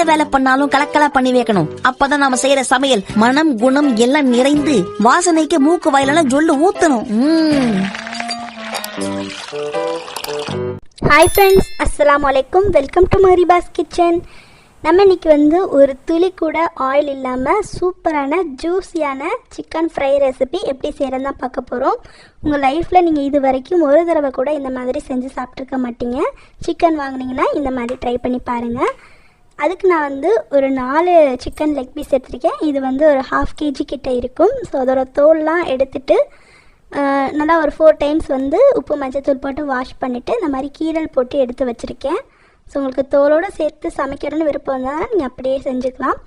எந்த வேலை பண்ணாலும் கலக்கலா பண்ணி வைக்கணும். அப்பதான் நாம செய்யற சமையல் மனம் குணம் எல்லாம் நிறைந்து வாசனைக்கு மூக்கு வாயிலெல்லாம் ஜொல்லு ஊத்தணும். ஹாய் ஃப்ரெண்ட்ஸ் அஸ்ஸலாமு வலைக்கும் வெல்கம் டு மரிபாஸ் கிச்சன் நம்ம இன்னைக்கு வந்து ஒரு துளி கூட ஆயில் இல்லாமல் சூப்பரான ஜூஸியான சிக்கன் ஃப்ரை ரெசிபி எப்படி செய்கிறதுன்னு தான் பார்க்க போகிறோம் உங்கள் லைஃப்பில் நீங்கள் இது வரைக்கும் ஒரு தடவை கூட இந்த மாதிரி செஞ்சு சாப்பிட்ருக்க மாட்டீங்க. சிக்கன் வாங்கினீங்கன்னா இந்த மாதிரி ட்ரை பண்ணி பாருங்கள் அதுக்கு நான் வந்து ஒரு நாலு சிக்கன் லெக் பீஸ் எடுத்திருக்கேன். இது வந்து ஒரு ஹாஃப் கேஜி கிட்ட இருக்கும். ஸோ அதோட தோல்லாம் எடுத்துட்டு நல்லா ஒரு ஃபோர் டைம்ஸ் வந்து உப்பு மஞ்சத்தூள் போட்டு வாஷ் பண்ணிவிட்டு இந்த மாதிரி கீரல் போட்டு எடுத்து வச்சுருக்கேன். ஸோ உங்களுக்கு தோலோடு சேர்த்து சமைக்கணும்னு விருப்பம் இருந்தால் நீங்கள் அப்படியே செஞ்சுக்கலாம்.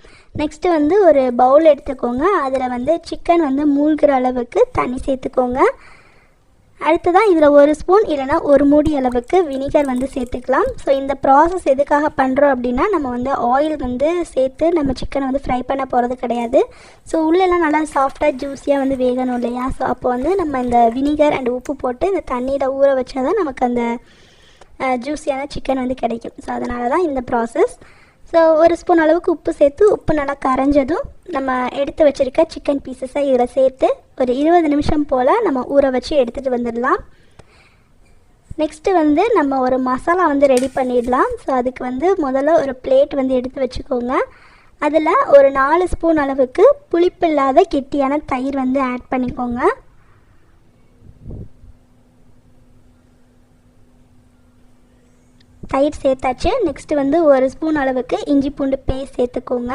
நெக்ஸ்ட்டு வந்து ஒரு பவுல் எடுத்துக்கோங்க. அதில் வந்து சிக்கன் வந்து மூழ்கிற அளவுக்கு தண்ணி சேர்த்துக்கோங்க. அடுத்ததான் இதில் ஒரு ஸ்பூன் இல்லைனா ஒரு மூடி அளவுக்கு வினிகர் வந்து சேர்த்துக்கலாம். ஸோ இந்த ப்ராசஸ் எதுக்காக பண்ணுறோம் அப்படின்னா நம்ம வந்து ஆயில் வந்து சேர்த்து நம்ம சிக்கனை வந்து ஃப்ரை பண்ண போகிறது கிடையாது. ஸோ உள்ளெல்லாம் நல்லா சாஃப்டாக ஜூஸியாக வந்து வேகணும் இல்லையா? ஸோ அப்போ வந்து நம்ம இந்த வினிகர் அண்ட் உப்பு போட்டு இந்த தண்ணியில் ஊற வச்சா தான் நமக்கு அந்த ஜூஸியான சிக்கன் வந்து கிடைக்கும். ஸோ அதனால தான் இந்த ப்ராசஸ் ஸோ ஒரு ஸ்பூன் அளவுக்கு உப்பு சேர்த்து உப்பு நல்லா கரைஞ்சதும் நம்ம எடுத்து வச்சுருக்க சிக்கன் பீசஸை இதில் சேர்த்து ஒரு இருபது நிமிஷம் போல் நம்ம ஊற வச்சு எடுத்துகிட்டு வந்துடலாம். நெக்ஸ்ட்டு வந்து நம்ம ஒரு மசாலா வந்து ரெடி பண்ணிடலாம். ஸோ அதுக்கு வந்து முதல்ல ஒரு பிளேட் வந்து எடுத்து வச்சுக்கோங்க. அதில் ஒரு நாலு ஸ்பூன் அளவுக்கு புளிப்பில்லாத கெட்டியான தயிர் வந்து ஆட் பண்ணிக்கோங்க. தயிர் சேர்த்தாச்சு. நெக்ஸ்ட்டு வந்து ஒரு ஸ்பூன் அளவுக்கு இஞ்சி பூண்டு பேஸ்ட் சேர்த்துக்கோங்க.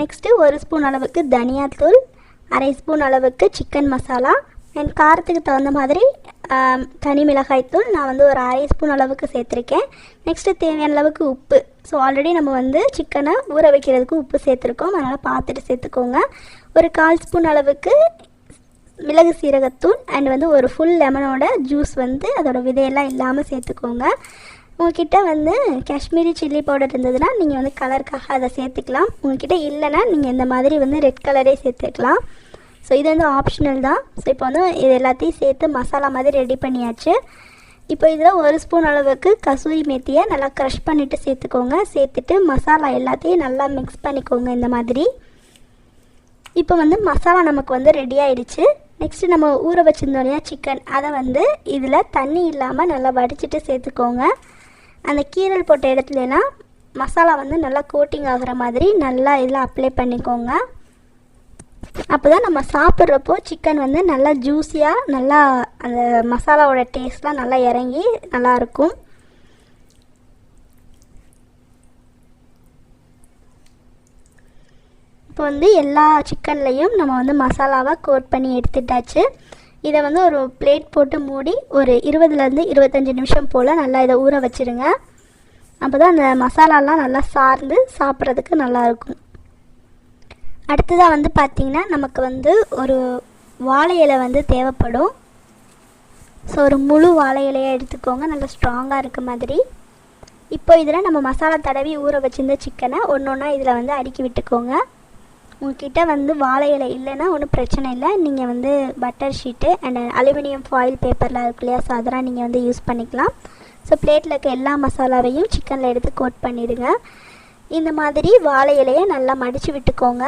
நெக்ஸ்ட்டு ஒரு ஸ்பூன் அளவுக்கு தனியாத்தூள். அரை ஸ்பூன் அளவுக்கு சிக்கன் மசாலா அண்ட் காரத்துக்கு தகுந்த மாதிரி தனி மிளகாய் தூள். நான் வந்து ஒரு அரை ஸ்பூன் அளவுக்கு சேர்த்துருக்கேன். நெக்ஸ்ட்டு தேவையான அளவுக்கு உப்பு. ஸோ ஆல்ரெடி நம்ம வந்து சிக்கனை ஊற வைக்கிறதுக்கு உப்பு சேர்த்துருக்கோம். அதனால் பார்த்துட்டு சேர்த்துக்கோங்க. ஒரு கால் ஸ்பூன் அளவுக்கு மிளகு சீரகத்தூள். அண்ட் வந்து ஒரு ஃபுல் லெமனோட ஜூஸ் வந்து அதோட விதையெல்லாம் இல்லாமல் சேர்த்துக்கோங்க. உங்ககிட்ட வந்து காஷ்மீரி சில்லி பவுடர் இருந்ததுன்னா நீங்கள் வந்து கலருக்காக அதை சேர்த்துக்கலாம். உங்ககிட்ட இல்லைன்னா நீங்கள் இந்த மாதிரி வந்து ரெட் கலரே சேர்த்துக்கலாம். ஸோ இது வந்து ஆப்ஷனல் தான். ஸோ இப்போ வந்து இது எல்லாத்தையும் சேர்த்து மசாலா மாதிரி ரெடி பண்ணியாச்சு. இப்போ இதில் ஒரு ஸ்பூன் அளவுக்கு கசூரி மேத்தியை நல்லா க்ரஷ் பண்ணிவிட்டு சேர்த்துக்கோங்க. சேர்த்துட்டு மசாலா எல்லாத்தையும் நல்லா மிக்ஸ் பண்ணிக்கோங்க இந்த மாதிரி. இப்போ வந்து மசாலா நமக்கு வந்து ரெடி ஆயிடுச்சு. நெக்ஸ்ட்டு நம்ம ஊற வச்சுருந்தோம் இல்லையா சிக்கன் அதை வந்து இதில் தண்ணி இல்லாமல் நல்லா வடிச்சிட்டு சேர்த்துக்கோங்க. அந்த கீரல் போட்ட இடத்துலலாம் மசாலா வந்து நல்லா கோட்டிங் ஆகிற மாதிரி நல்லா இதில் அப்ளை பண்ணிக்கோங்க. அப்போ தான் நம்ம சாப்பிட்றப்போ சிக்கன் வந்து நல்லா ஜூஸியாக நல்லா அந்த மசாலாவோட டேஸ்ட்லாம் நல்லா இறங்கி நல்லாயிருக்கும் இப்போ வந்து எல்லா சிக்கன்லேயும் நம்ம வந்து மசாலாவாக கோட் பண்ணி எடுத்துட்டாச்சு. இதை வந்து ஒரு பிளேட் போட்டு மூடி ஒரு இருபதுலேருந்து இருபத்தஞ்சி நிமிஷம் போல் நல்லா இதை ஊற வச்சிருங்க. அப்போ தான் அந்த மசாலாலாம் நல்லா சார்ந்து சாப்பிட்றதுக்கு நல்லாயிருக்கும். அடுத்ததாக வந்து பார்த்திங்கன்னா நமக்கு வந்து ஒரு வாழை இலை வந்து தேவைப்படும். ஸோ ஒரு முழு வாழை இலையை எடுத்துக்கோங்க. நல்லா ஸ்ட்ராங்காக இருக்க மாதிரி. இப்போ இதில் நம்ம மசாலா தடவி ஊற வச்சிருந்த சிக்கனை ஒன்று ஒன்றா இதில் வந்து அடுக்கி விட்டுக்கோங்க. உங்ககிட்ட வந்து வாழை இலை இல்லைன்னா ஒன்றும் பிரச்சனை இல்லை. நீங்கள் வந்து butter sheet and aluminium foil பேப்பர்லாம் இருக்கு இல்லையா? ஸோ அதெல்லாம் நீங்கள் வந்து யூஸ் பண்ணிக்கலாம். ஸோ பிளேட்டில் இருக்க எல்லா மசாலாவையும் சிக்கனில் எடுத்து கோட் பண்ணிடுங்க. இந்த மாதிரி வாழை இலையை நல்லா மடித்து விட்டுக்கோங்க.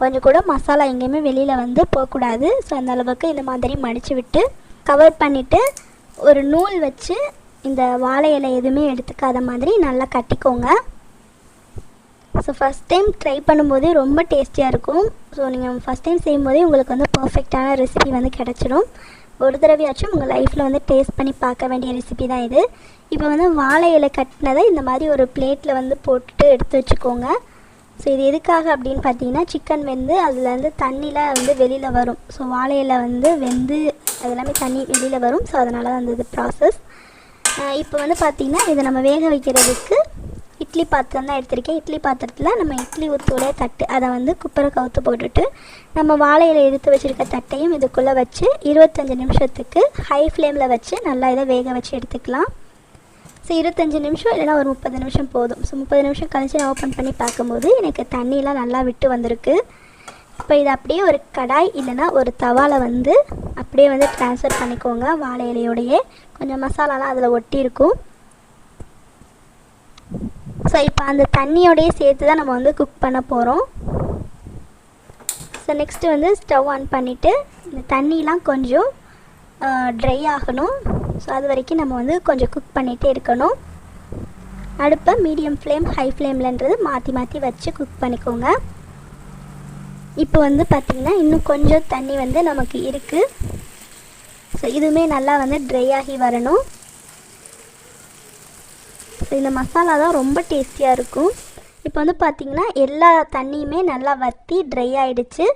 கொஞ்சம் கூட மசாலா எங்கேயுமே வெளியில் வந்து போகக்கூடாது. ஸோ அந்த அளவுக்கு இந்த மாதிரி மடித்து விட்டு கவர் பண்ணிவிட்டு ஒரு நூல் வச்சு இந்த வாழை இலை எதுவுமே எடுத்துக்காத மாதிரி நல்லா கட்டிக்கோங்க. ஸோ ஃபஸ்ட் டைம் ட்ரை பண்ணும்போது ரொம்ப டேஸ்டியாக இருக்கும். ஸோ நீங்கள் ஃபஸ்ட் டைம் செய்யும்போதே உங்களுக்கு வந்து பர்ஃபெக்டான ரெசிபி வந்து கிடச்சிரும் ஒரு தடவையாச்சும் உங்கள் லைஃப்பில் வந்து டேஸ்ட் பண்ணி பார்க்க வேண்டிய ரெசிபி தான் இது. இப்போ வந்து வாழை இலை கட்டினதை இந்த மாதிரி ஒரு பிளேட்டில் வந்து போட்டுட்டு எடுத்து வச்சுக்கோங்க. ஸோ இது எதுக்காக அப்படின்னு பார்த்தீங்கன்னா சிக்கன் வெந்து அதுலேருந்து தண்ணியில் வந்து வெளியில் வரும். ஸோ வாழை இலை வந்து வெந்து அதெல்லாமே தண்ணி வெளியில் வரும். ஸோ அதனால தான் அந்த இது ப்ராசஸ் இப்போ வந்து பார்த்திங்கன்னா இதை நம்ம வேக வைக்கிறதுக்கு இட்லி பாத்திரம் தான் எடுத்திருக்கேன். இட்லி பாத்திரத்தில் நம்ம இட்லி ஊற்றுடைய தட்டு அதை வந்து குப்பரை கவுத்து போட்டுட்டு நம்ம வாழையில் எடுத்து வச்சுருக்க தட்டையும் இதுக்குள்ளே வச்சு இருபத்தஞ்சி நிமிஷத்துக்கு ஹை ஃப்ளேமில் வச்சு நல்லா இதை வேக வச்சு எடுத்துக்கலாம். ஸோ இருபத்தஞ்சி நிமிஷம் இல்லைனா ஒரு முப்பது நிமிஷம் போதும். ஸோ முப்பது நிமிஷம் கழிச்சு நான் ஓப்பன் பண்ணி பார்க்கும்போது எனக்கு தண்ணியெலாம் நல்லா விட்டு வந்திருக்கு. இப்போ இதை அப்படியே ஒரு கடாய் இல்லைன்னா ஒரு தவால வந்து அப்படியே வந்து ட்ரான்ஸ்ஃபர் பண்ணிக்கோங்க வாழை இலையோடையே. கொஞ்சம் மசாலாலாம் அதில் ஒட்டி இருக்கும் ஸோ இப்போ அந்த தண்ணியோடையே சேர்த்து தான் நம்ம வந்து குக் பண்ண போகிறோம் ஸோ நெக்ஸ்ட்டு வந்து ஸ்டவ் ஆன் பண்ணிவிட்டு இந்த தண்ணிலாம் கொஞ்சம் ட்ரை ஆகணும். ஸோ அது வரைக்கும் நம்ம வந்து கொஞ்சம் குக் பண்ணிகிட்டே இருக்கணும். அடுப்பை மீடியம் ஃப்ளேம் ஹை ஃப்ளேம்லன்றது மாற்றி மாற்றி வச்சு குக் பண்ணிக்கோங்க. இப்போ வந்து பார்த்திங்கன்னா இன்னும் கொஞ்சம் தண்ணி வந்து நமக்கு இருக்குது ஸோ இதுவுமே நல்லா வந்து ட்ரை ஆகி வரணும். இந்த மசாலா தான் ரொம்ப டேஸ்டியாக இருக்கும். இப்போ வந்து பார்த்திங்கன்னா எல்லா தண்ணியுமே நல்லா வற்றி ட்ரை ஆகிடுச்சு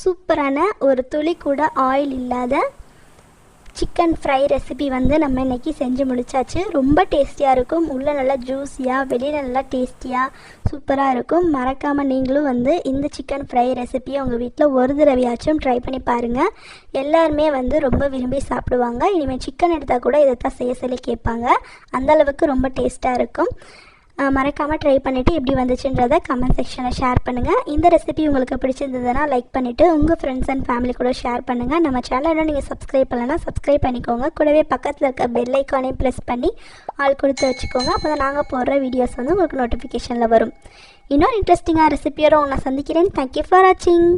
சூப்பரான ஒரு துளி கூட ஆயில் இல்லாத சிக்கன் ஃப்ரை ரெசிபி வந்து நம்ம இன்றைக்கி செஞ்சு முடித்தாச்சு ரொம்ப டேஸ்டியாக இருக்கும். உள்ளே நல்லா ஜூஸியாக வெளியில் நல்லா டேஸ்டியாக சூப்பராக இருக்கும். மறக்காமல் நீங்களும் வந்து இந்த சிக்கன் ஃப்ரை ரெசிபியை உங்கள் வீட்டில் ஒரு தடவையாச்சும் ட்ரை பண்ணி பாருங்கள் எல்லாருமே வந்து ரொம்ப விரும்பி சாப்பிடுவாங்க. இனிமேல் சிக்கன் எடுத்தால் கூட இதை தான் செய்ய சொல்லி கேட்பாங்க. அந்த அளவுக்கு ரொம்ப டேஸ்ட்டாக இருக்கும். மறக்காமல் ட்ரை பண்ணிவிட்டு எப்படி வந்துச்சுன்றதை கமெண்ட் செக்ஷனில் ஷேர் பண்ணுங்கள் இந்த ரெசிபி உங்களுக்கு பிடிச்சிருந்ததுன்னா லைக் பண்ணிவிட்டு உங்கள் ஃப்ரெண்ட்ஸ் அண்ட் ஃபேமிலி கூட ஷேர் பண்ணுங்கள் நம்ம சேனலை நீங்கள் சப்ஸ்கிரைப் பண்ணலன்னா சப்ஸ்கிரைப் பண்ணிக்கோங்க. கூடவே பக்கத்தில் இருக்க பெல் ஐக்கானையும் ப்ரெஸ் பண்ணி ஆள் கொடுத்து வச்சுக்கோங்க. அப்போ தான் நாங்கள் போடுற வீடியோஸ் வந்து உங்களுக்கு நோட்டிஃபிகேஷனில் வரும். இன்னொரு இன்ட்ரெஸ்டிங்காக ரெசிபியோட உங்களை சந்திக்கிறேன். தேங்க்யூ ஃபார் வாட்சிங்